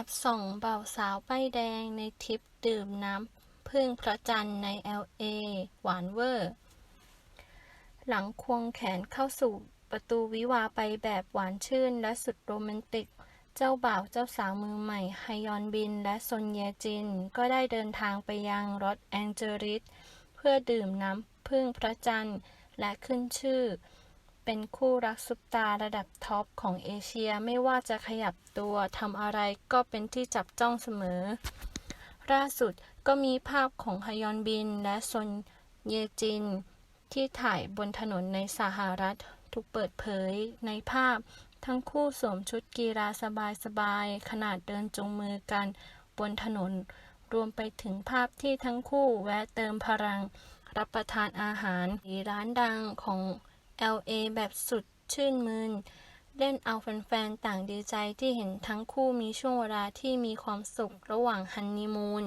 อบส่องบ่าสาวป้ายแดงในทริปดื่มน้ำพึ่งพระจันทร์ใน LA หวานเวอร์ หลังควงแขนเข้าสู่ประตูวิวาไปแบบหวานชื่นและสุดโรแมนติก เจ้าบ่าวเจ้าสาวมือใหม่ไฮยอนบินและซนเยจิน ก็ได้เดินทางไปยังรอสแองเจลิสเพื่อดื่มน้ำพึ่งพระจันทร์และขึ้นชื่อ เป็นคู่รักซุปตาระดับท็อปของเอเชียไม่ว่าจะขยับตัวทำอะไรก็เป็นที่จับจ้องเสมอ ล่าสุดก็มีภาพของฮยอนบินและซนเยจิน ที่ถ่ายบนถนนในสหรัฐถูกเปิดเผยในภาพ ทั้งคู่สวมชุดกีฬาสบายๆขนาดเดินจูงมือกันบนถนน รวมไปถึงภาพที่ทั้งคู่แวะเติมพลัง รับประทานอาหารที่ร้านดังของ LA แบบสุดชื่นมืน เล่นเอาแฟนๆ ต่างดีใจที่เห็นทั้งคู่มีช่วงเวลาที่มีความสุขระหว่างฮันนีมูน